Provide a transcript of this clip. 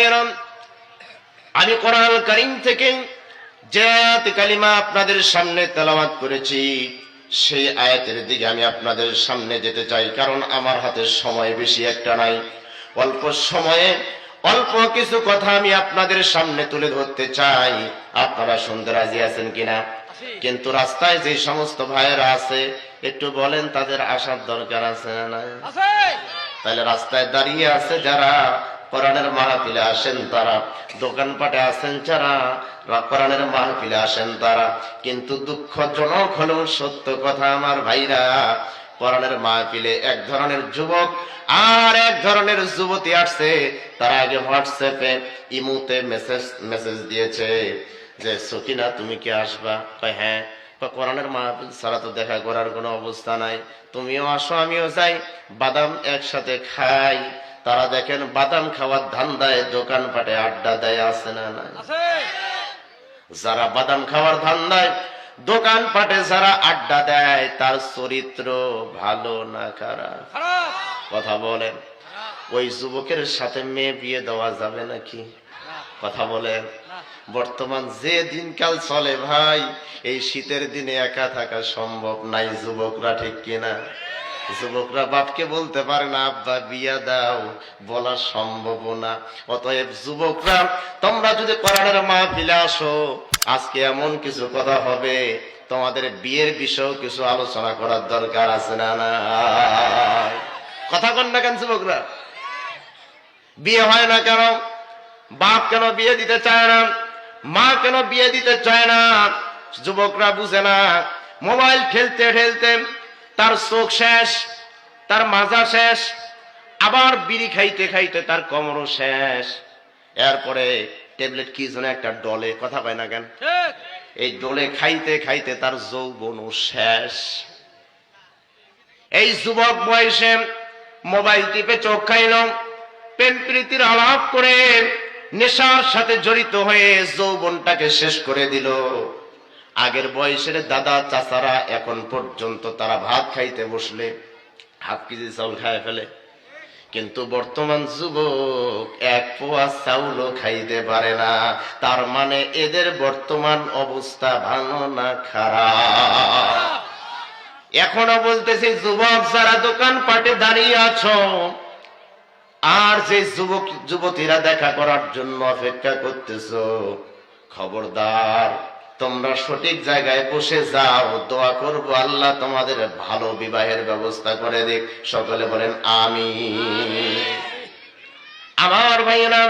ভাইয়েরাম আমি কোরআন করিম থেকে যে কালিমা আপনাদের সামনে তেলাওয়াত করেছি। সেই আয়াতের দিকে আমি আপনাদের সামনে যেতে চাই কারণ আমার হাতে সময় বেশি একটা নাই। অল্প সময়ে অল্প কিছু কথা আমি আপনাদের সামনে তুলে ধরতে চাই। আপনারা শুনতে রাজি আছেন কিনা? কিন্তু রাস্তায় যে সমস্ত ভাইয়েরা আছে একটু বলেন তাদের আসার দরকার আছে না তাহলে রাস্তায় দাঁড়িয়ে আছে যারা কোরআনের মাহফিলে আসেন তারা। দোকানপাটে আসেন যারা কোরআনের মাহফিলে আসেন তারা। কিন্তু দুঃখজনক হলেও সত্য কথা আমার ভাইরা, কোরআনের মাহফিলে এক ধরনের যুবক আর এক ধরনের যুবতী আসছে। তারা আগে হোয়াটসঅ্যাপে ইমুতে মেসেজ মেসেজ দিয়েছে যে, সকিনা, তুমি কি আসবা? কয় হ্যাঁ। কোরআনের মাহফিল ছাড়া তো দেখা করার কোনো অবস্থা নাই। তুমিও আসো, আমিও যাই। বাদাম একসাথে খাই। তারা দেখেন বাদাম খাওয়ার ধান্দায় দোকানপাটে আড্ডা দেয় আছে না নাই? যারা বাদাম খাওয়ার ধান্দায় দোকানপাটে যারা আড্ডা দেয় তার চরিত্র ভালো না খারাপ? কথা বলেন। ওই যুবকের সাথে মেয়ে বিয়ে দেওয়া যাবে নাকি? কথা বলেন। বর্তমান যে দিনকাল চলে ভাই এই শীতের দিনে একা থাকা সম্ভব নাই যুবকরা ঠিক কিনা? যুবকরা বাপকে বলতে পারে না, আব্বা, বিয়া দাও, বলা সম্ভব না। অতএব যুবকরা, তোমরা যদি কোরআনের মাহফিলে আসো, আজকে এমন কিছু কথা হবে, তোমাদের বিয়ের বিষয়েও কিছু আলোচনা করার দরকার আছে না না? কথা কন না কেন যুবকরা? বিয়ে হয় না কেন? বাপ কেন বিয়ে দিতে চায় না? মা কেন বিয়ে দিতে চায় না? যুবকরা বুঝে না। মোবাইল ঠেলতে ঠেলতে তার চোখ শেষ তার মাজা শেষ আবার বিড়ি খাইতে খাইতে তার কমরও শেষ। এরপরে ট্যাবলেট কি যেন একটা ডলে কথা পায় না কেন? এই ডলে খাইতে খাইতে তার যৌবনও শেষ। এই যুবক বয়সে মোবাইল টিপে চোখ খাইল প্রেম প্রীতির আলাপ করে নেশার সাথে জড়িত হয়ে যৌবনটাকে শেষ করে দিল। আগের বয়সের দাদা, চাচারা এখন পর্যন্ত তারা ভাত খাইতে বসলে, হাফ কেজি চাউল খায় ফেলে। কিন্তু বর্তমান যুবক এক পোয়া চাউলও খাইতে পারে না। তার মানে এদের বর্তমান অবস্থা ভালো না খারাপ। এখনও বলতেছি, যুবক যারা দোকান পাটে দাঁড়িয়ে আছো, আর যে যুবক, যুবতীরা দেখা করার জন্য অপেক্ষা করতেছ, খবরদার তোমরা সঠিক জায়গায় বসে যাও, দোয়া করব আল্লাহ তোমাদের ভালো বিবাহের ব্যবস্থা করে দিক। সকলে বলেন আমি আমার ভাইয়েরা